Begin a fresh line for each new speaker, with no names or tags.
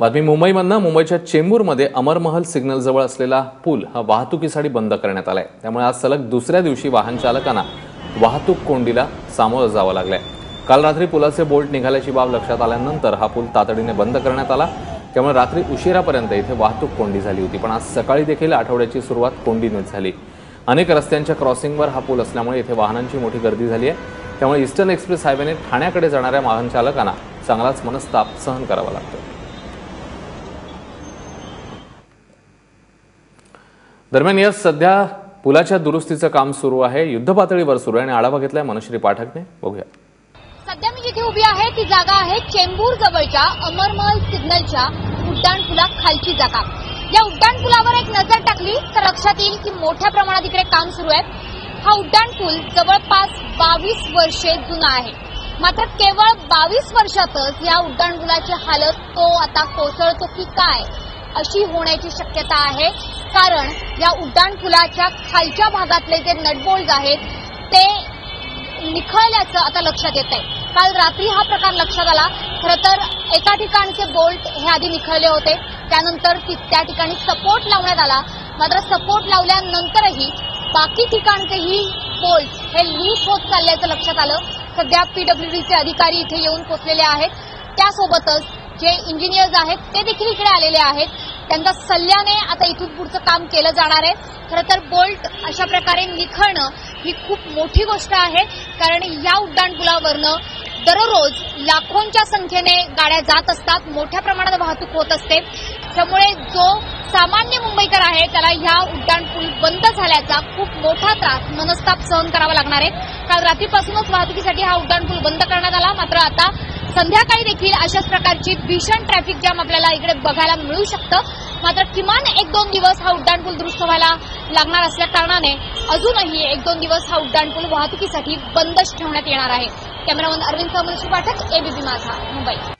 बातमी मुंबईमधनं मुंबईच्या चेंबूरमध्ये अमरमहल सिग्नलजवळ असलेला पूल हा वाहतुकीसाठी बंद करण्यात आलाय. त्यामुळे आज सलग दुसऱ्या दिवशी वाहन चालकांना वाहतूक कोंडीला सामोरं जावं लागलंय. काल रात्री पुलाचे बोल्ट निघाल्याची बाब लक्षात आल्यानंतर हा पूल तातडीने बंद करण्यात आला. त्यामुळे रात्री उशिरापर्यंत इथे वाहतूक कोंडी झाली होती पण आज सकाळी देखील आठवड्याची सुरुवात कोंडीनेच झाली. अनेक रस्त्यांच्या क्रॉसिंगवर हा पूल असल्यामुळे इथे वाहनांची मोठी गर्दी झाली आहे. त्यामुळे ईस्टर्न एक्सप्रेस हायवेने ठाण्याकडे जाणाऱ्या वाहन चालकांना चांगलाच मनस्ताप सहन करावा लागतो दरम्यान यस सध्या पुलाच्या दुरुस्तीचं काम सुरू आहे युद्धपातळीवर सुरू आहे आणि आढावा घेतलाय मनश्री पाठकने. बघूया.
सध्या मी जिथे उभी आहे ती जागा आहे चेंबूर जवळच्या अमरमहल सिग्नलच्या उड्डाण पुला खालची जागा. या उड्डाण पुलावर एक नजर टाकली तर लक्षात येईल की मोठ्या प्रमाणात इकडे काम सुरू आहे हा उड्डाण पूल जवळपास बावीस वर्षे जुना आहे. मात्र केवळ बावीस वर्षातच या उड्डाण पुलाची हालत तो आता कोसळतो की काय? अशी होण्याची शक्यता आहे. कारण या उड्डाणपुलाच्या खालच्या भागातले जे नटबोल्ड आहेत ते निखळल्याचं आता लक्षात येत आहे काल रात्री हा प्रकार लक्षात आला. खरं तर एका ठिकाणचे बोल्ट हे आधी निखळले होते. त्यानंतर ती- त्या ठिकाणी सपोर्ट लावण्यात आला. मात्र सपोर्ट लावल्यानंतरही बाकी ठिकाणचेही बोल्ट हे लूज होत चालल्याचं लक्षात आलं. सध्या पीडब्ल्यूडीचे अधिकारी इथे येऊन पोचलेले आहेत. त्यासोबतच जे इंजिनियर्स आहेत ते देखील इकडे आलेले आहेत. त्यांच्या सल्ल्याने आता इथून पुढचं काम केलं जाणार आहे. खरं तर बोल्ट अशा प्रकारे निखळणं ही खूप मोठी गोष्ट आहे. कारण या उड्डाणपुलावरनं दररोज लाखोंच्या संख्येने गाड्या जात असतात. मोठ्या प्रमाणात वाहतूक होत असते. त्यामुळे जो सामान्य मुंबईकर आहे त्याला ह्या उड्डाणपूल बंद झाल्याचा खूप मोठा त्रास मनस्ताप सहन करावा लागणार आहे. काल रात्रीपासूनच वाहतुकीसाठी हा उड्डाणपूल बंद करण्यात आला. मात्र आता संध्याकाळी देखील अशाच प्रकारची भीषण ट्रॅफिक जॅम आपल्याला इकडे बघायला मिळू शकतं. मात्र किमान एक दोन दिवस हा उड्डाणपूल दुरुस्त व्हायला लागणार असल्या कारणाने अजूनही एक दोन दिवस हा उड्डाणपूल वाहतुकीसाठी बंदच ठेवण्यात येणार आहे. Cameraman Arvind Samrushi Pathak ABP Majha Mumbai.